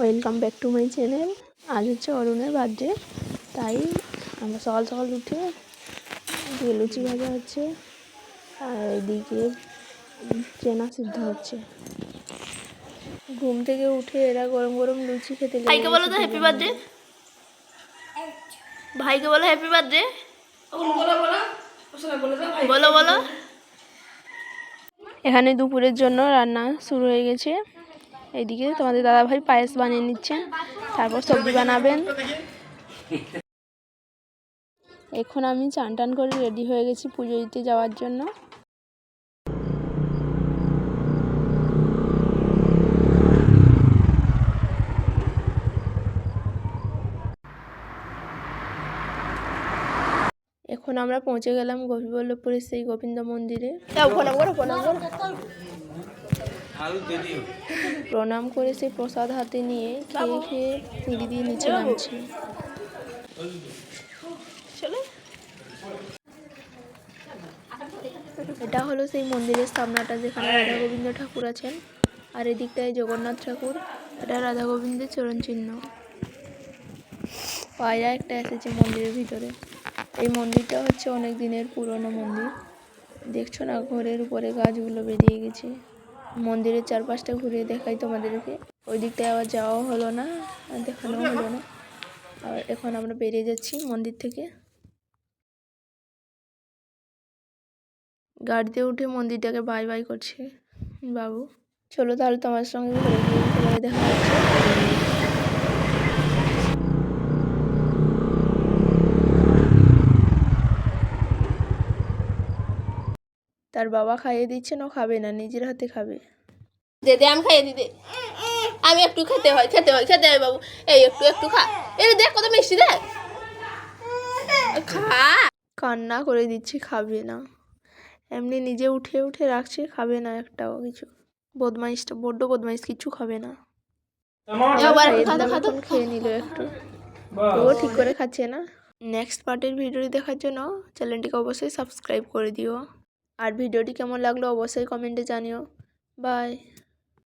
Welcome back to my channel আজ হচ্ছে অরুণের বার্থডে তাই আমরা সকাল সকাল উঠে এদিকে লুচি ভাজা হচ্ছে আর এদিকে চেনা সিদ্ধ হচ্ছে। ঘুম থেকে উঠে এরা গরম গরম লুচি খেতে ভাইকে বলো তো হ্যাপি বার্থডে ভাইকে বলো হ্যাপি বার্থডে বলো বলো। এখানে দুপুরের জন্য রান্না শুরু হয়ে গেছে। এইদিকে তোমাদের দাদা ভাই পায়েস বানিয়ে নিচ্ছে। তারপর সবজি বানাবেন। এখন আমি চান টান করে রেডি হয়ে গেছি পুজো দিতে যাওয়ার জন্য। এখন আমরা পৌঁছে গেলাম গোপীবল্লভপুরের সেই গোবিন্দ মন্দিরে। প্রণাম করো সেই প্রসাদ হাতে নিয়ে খেয়ে খেয়ে সিঁড়ি দিয়ে নিচে নামছি। এটা হলো সেই মন্দিরের সামনাটা যেখানে রাধা গোবিন্দ ঠাকুর আছেন। আর এদিকটায় জগন্নাথ ঠাকুর এটা রাধা গোবিন্দের চরণ চিহ্ন পায়রা একটা এসেছে মন্দিরের ভিতরে। এই মন্দিরটা হচ্ছে অনেক দিনের পুরনো মন্দির। দেখছ না ঘরের উপরে গাছগুলো বেরিয়ে গেছে। মন্দিরের চারপাশটা ঘুরিয়ে দেখাই তোমাদেরকে। ওই দিকটায় আবার যাওয়া হলো না দেখানো হলো না। আর এখন আমরা বেরিয়ে যাচ্ছি মন্দির থেকে। গাড়িতে উঠে মন্দিরটাকে বাই বাই করছে বাবু। চলো তাহলে তোমার সঙ্গে দেখা হচ্ছে। তার বাবা খাইয়ে দিচ্ছেন ও খাবে না নিজের হাতে খাবে। দে দে আমি খাইয়ে দিতে আমি একটু খেতে হয় খেতে হয় খেতে হয় বাবু। এই একটু একটু খা। এই দেখ কত মিষ্টি দেখ। খা। কান্না করে দিচ্ছে খাবে না। এমনি নিজে উঠে উঠে রাখছে খাবে না একটাও কিছু। বদমাইশটা বড্ড বদমাইশ কিছু খাবে না। খেয়ে নিল একটু। ও ঠিক করে খাচ্ছে না। নেক্সট পার্টের ভিডিওটি দেখার জন্য চ্যানেলটিকে অবশ্যই সাবস্ক্রাইব করে দিও। আর ভিডিওটি কেমন লাগল অবশ্যই কমেন্টে জানিও। বাই।